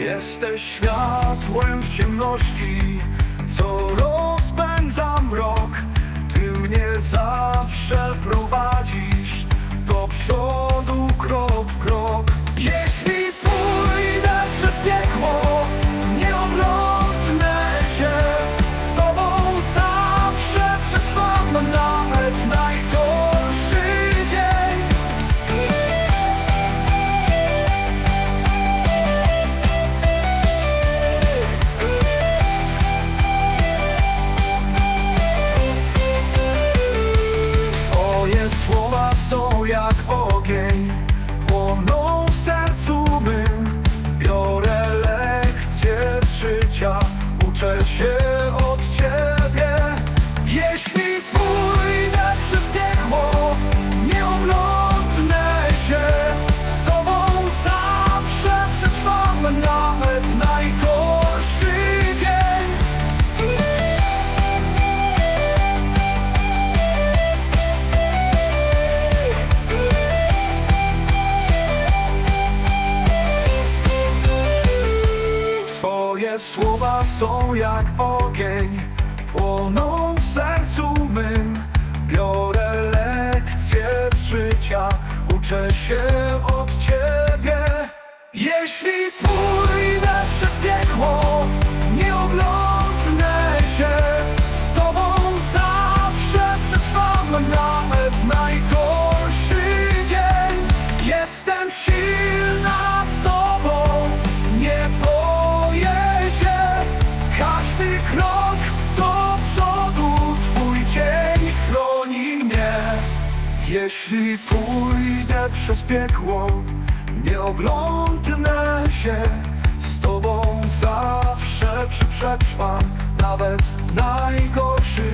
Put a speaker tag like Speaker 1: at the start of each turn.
Speaker 1: Jesteś światłem w ciemności, co Twoje słowa są jak ogień, płoną w sercu mym. Biorę lekcje z życia, uczę się od Ciebie. Jeśli pójdę przez piekło, nie oglądnę Jeśli pójdę przez piekło, nie oglądnę się. Z Tobą zawsze przetrwam, nawet najgorszy